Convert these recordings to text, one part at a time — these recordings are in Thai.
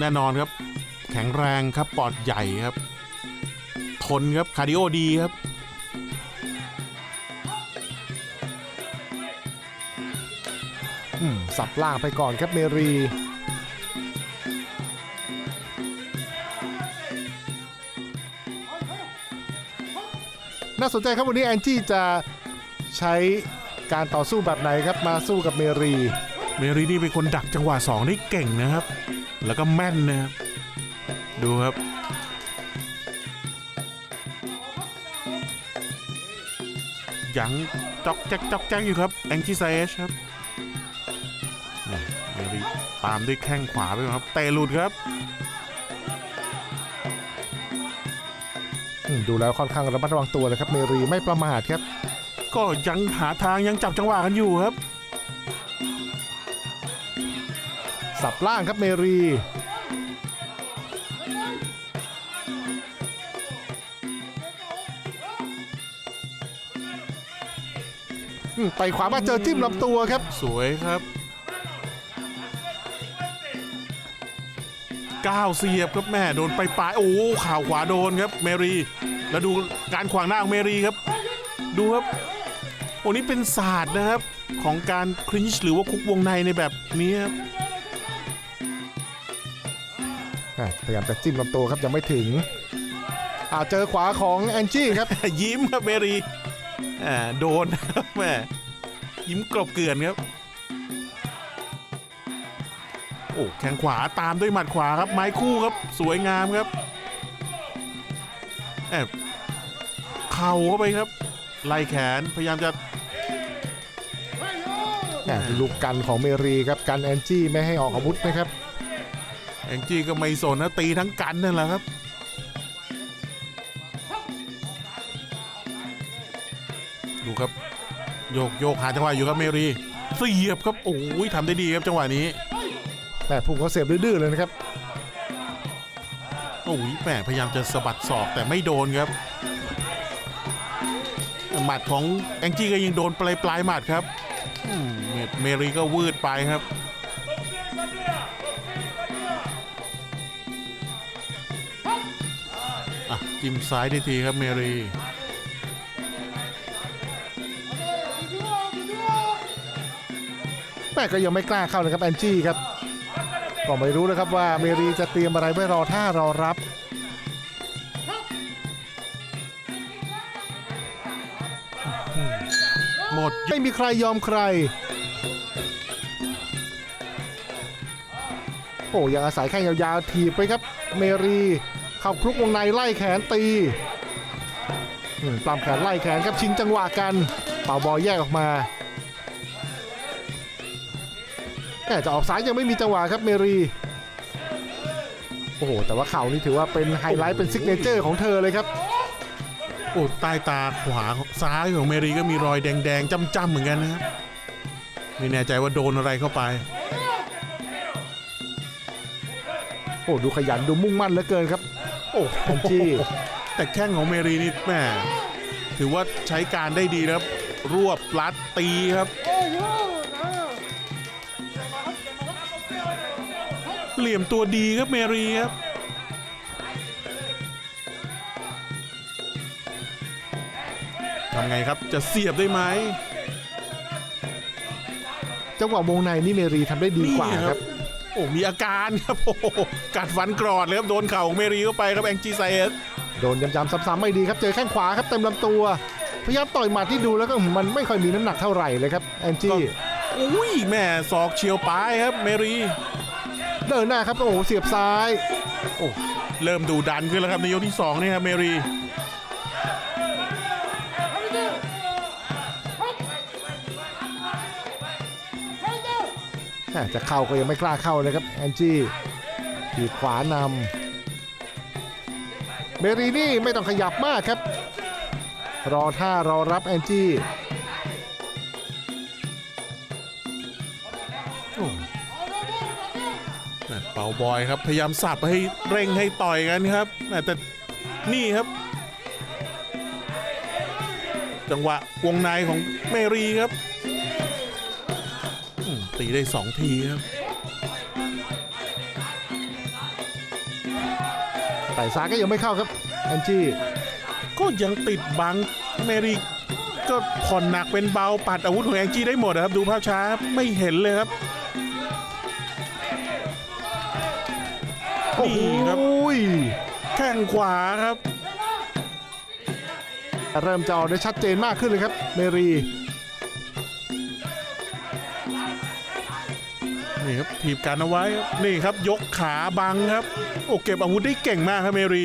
แน่นอนครับ แข็งแรงครับปอดใหญ่ครับ ทนครับคาร์ดิโอดีครับอืมสับล่างไปก่อนครับเมรี น่าสนใจครับวันนี้แอนจี้จะใช้การต่อสู้แบบไหนครับมาสู้กับเมรี เมรีนี่เป็นคนดักจังหวะสองได้เก่งนะครับ แล้วก็แม่นนะครับดูครับ ยังจอกแจ๊กจอกแจ๊กอยู่ครับแองกี้ไซเอชครับนี่เมรีตามด้วยแข้งขวาไปก่อนครับเตะหลุดครับอืมดูแล้วค่อนข้างระมัดระวังตัวเลยครับเมรีไม่ประมาทครับ ก็ยังหาทางยังจับจังหวะกันอยู่ครับ สับล่างครับเมรี ไปขวามาเจอจิ้มลำตัวครับ สวยครับก้าวเสียบครับแม่โดนไปปลายโอ้ข่าวขวาโดนครับเมรี แล้วดูการขวางหน้าของเมรีครับ ดูครับโอ้นี่เป็นศาสตร์นะครับของการคลินช์หรือว่าคุกวงในในแบบนี้ครับ พยายามจะจิ้มลำตัวครับยังไม่ถึงอ่าเจอขวาของแอนจี้ครับ ยิ้มครับเมรีอ่าโดนครับแม่ยิ้มกลบเกลื่อนครับ โอ้แข้งขวาตามด้วยหมัดขวาครับไม้คู่ครับ สวยงามครับแอบเข่าเข้าไปครับ ไล่แขนพยายามจะอะลูกกันของเมรีครับกันแอนจี้ไม่ให้ออกอาวุธนะครับ แองจี้ก็ไม่สนนะตีทั้งกันนั่นแหละครับ ดูครับ โยกโยกหาจังหวะอยู่ครับเมรีเสียบครับโอ้ยทำได้ดีครับจังหวะนี้แต่พุ่งเขาเสียบดื้อๆเลยนะครับโอ้ยแหมพยายามจะสะบัดศอกแต่ไม่โดนครับหมัดของแองจี้ก็ยังโดนปลายปลายหมัดครับอืมเมเมรีก็วืดไปครับ จิ้มซ้ายได้ทีครับเมรีแม่ก็ยังไม่กล้าเข้าเลยครับแอนจี้ครับก็ไม่รู้นะครับว่าเมรีจะเตรียมอะไรไว้รอท่ารอรับหมดไม่มีใครยอมใคร โอ้ยังอาศัยแข้งยาวๆถีบไปครับ เมรี เข้าคลุกวงในไล่แขนตีอืมปล้ำแขนไล่แขนครับชิงจังหวะกัน เป่าบอลแยกออกมาแม่จะออกซ้ายยังไม่มีจังหวะครับเมรี โอ้โห แต่ว่าเข่านี่ถือว่าเป็นไฮไลท์เป็นซิกเนเจอร์ของเธอเลยครับ โอ้ใต้ตาขวาซ้ายของเมรีก็มีรอยแดงๆจ้ำๆเหมือนกันนะครับไม่แน่ใจว่าโดนอะไรเข้าไป โอ้ดูขยันดูมุ่งมั่นเหลือเกินครับ โอ้แองจี้แต่แข้งของเมรีนี่แม่ถือว่าใช้การได้ดีนะครับ รวบลัดตีครับ เหลี่ยมตัวดีครับเมรีครับทำไงครับจะเสียบได้ไหมจังหวะวงในนี่เมรีทำได้ดีกว่าครับโอ้มีอาการครับโอ้โหกัดฟันกรอดเลยครับโดนเข่าของเมรีเข้าไปครับแองจีไซเอสโดนย้ำๆซ้ำๆไม่ดีครับเจอแข้งขวาครับเต็มลำตัว พยายามต่อยหมัดที่ดูแล้วก็มันไม่ค่อยมีน้ำหนักเท่าไหร่เลยครับแอนจี้อุ้ยแม่ศอกเฉียวปลายครับเมรี เดินหน้าครับโอ้โหเสียบซ้าย โอ้เริ่มดูดันขึ้นแล้วครับในยกที่2นี่ครับเมรี จะเข้าก็ยังไม่กล้าเข้าเลยครับแอนจี้ถีบขวานำเมรีนี่ไม่ต้องขยับมากครับ รอท่ารอรับแอนจี้เป่าบอยครับพยายามสับให้เร่งให้ต่อยกันครับแต่นี่ครับ จังหวะวงในของเมรีครับ ตีได้สองทีครับแต่ซ้ายก็ยังไม่เข้าครับแอนจี้ก็ยังติดบังเมรีก็ผ่อนหนักเป็นเบาปัดอาวุธของแองจี้ได้หมดนะครับ ดูภาพช้าไม่เห็นเลยครับโอ้โหนี่ครับแข้งขวาครับ เริ่มจะออกได้ชัดเจนมากขึ้นเลยครับ เมรี นี่ครับถีบกันเอาไว้นี่ครับยกขาบังครับ โอ้เก็บอาวุธได้เก่งมากครับเมรี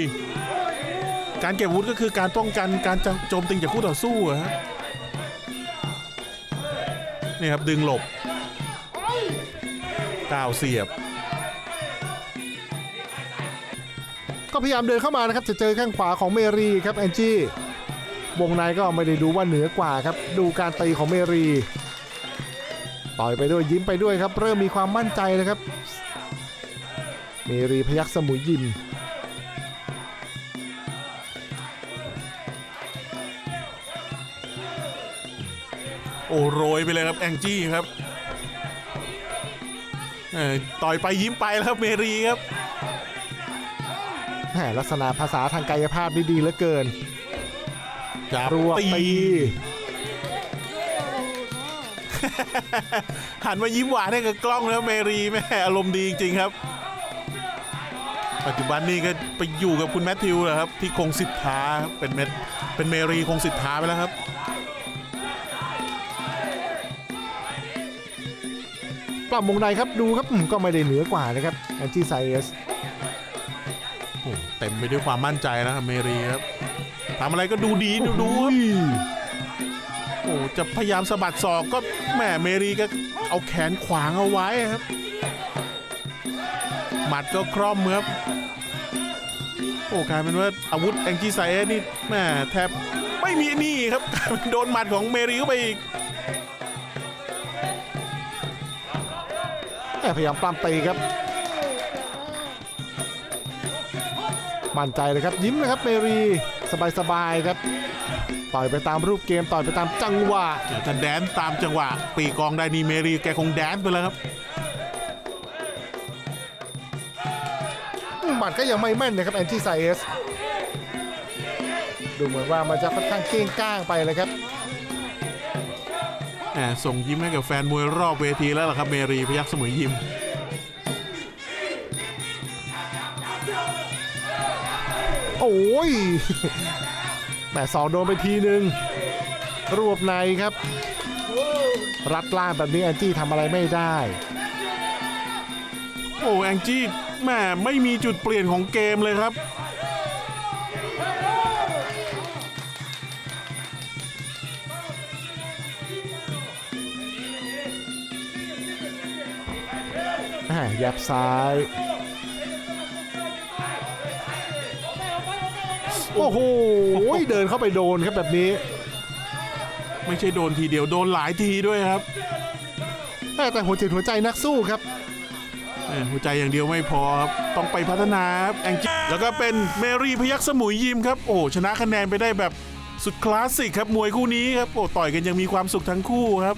การเก็บอาวุธก็คือการป้องกันการโจมตีจากคู่ต่อสู้อะฮะนี่ครับดึงหลบก้าวเสียบ ก็พยายามเดินเข้ามานะครับจะเจอข้างขวาของเมรีครับแอนจี้วงในก็ไม่ได้ดูว่าเหนือกว่าครับ ดูการตีของเมรี ต่อยไปด้วยยิ้มไปด้วยครับ เริ่มมีความมั่นใจเลยครับ เมรีพยักสมุยยิมโอ้โรยไปเลยครับแองจี้ครับเอ่อต่อยไปยิ้มไปแล้วครับเมรีครับแหมลักษณะภาษาทางกายภาพดีๆเหลือเกินจับรวบตีตี หันมายิ้มหวานให้กับกล้องแล้วเมรีแม่อารมณ์ดีจริงๆครับ ปัจจุบันนี้ก็ไปอยู่กับคุณแมทธิวแล้วครับ ที่คงสิทธาครับเป็นเมเป็นเมรีคงสิทธาไปแล้วครับปรับวงในครับดูครับอืมก็ไม่ได้เหนือกว่านะครับแอนจี้ไซเอสโอ้เต็มไปด้วยความมั่นใจนะครับเมรีครับทำอะไรก็ดูดีดูดูครับ โอ้จะพยายามสะบัดศอกก็แหมเมรีก็เอาแขนขวางเอาไว้ครับ หมัดก็คร่อมครับโอ้กลายเป็นว่าอาวุธแองจี้ไซเอสนี่แหม่แทบไม่มีนี่ครับกลายเป็นโดนหมัดของเมรีเข้าไปอีกแหมพยายามปล้ำตีครับ มั่นใจเลยครับยิ้มนะครับเมรีสบายๆครับต่อยไปตามรูปเกมต่อยไปตามจังหวะแต่ถ้าแดนตามจังหวะ ปีกองได้นี่เมรีแกคงแดนไปแล้วครับหมัดก็ยังไม่แม่นนะครับแอนตี้ไซเอสดูเหมือนว่ามันจะค่อนข้างเก้งก้างไปเลยครับแหมส่งยิ้มให้กับแฟนมวยรอบเวทีแล้วล่ะครับเมรีพยักสมุยยิม โอ้ยแหมสองโดนไปทีนึง รวบในครับ รัดล่างแบบนี้แอนจี้ทำอะไรไม่ได้ โอ้แองจี้แหม่ไม่มีจุดเปลี่ยนของเกมเลยครับอ่ายับซ้าย โอ้โหเดินเข้าไปโดนครับแบบนี้ ไม่ใช่โดนทีเดียวโดนหลายทีด้วยครับ แต่แต่หัวจิตหัวใจนักสู้ครับแหม่หัวใจอย่างเดียวไม่พอครับต้องไปพัฒนาครับแองจี้แล้วก็เป็นเมรีพยักสมุยยิมครับ โอ้ชนะคะแนนไปได้แบบสุดคลาสสิกครับมวยคู่นี้ครับโอ้ต่อยกันยังมีความสุขทั้งคู่ครับ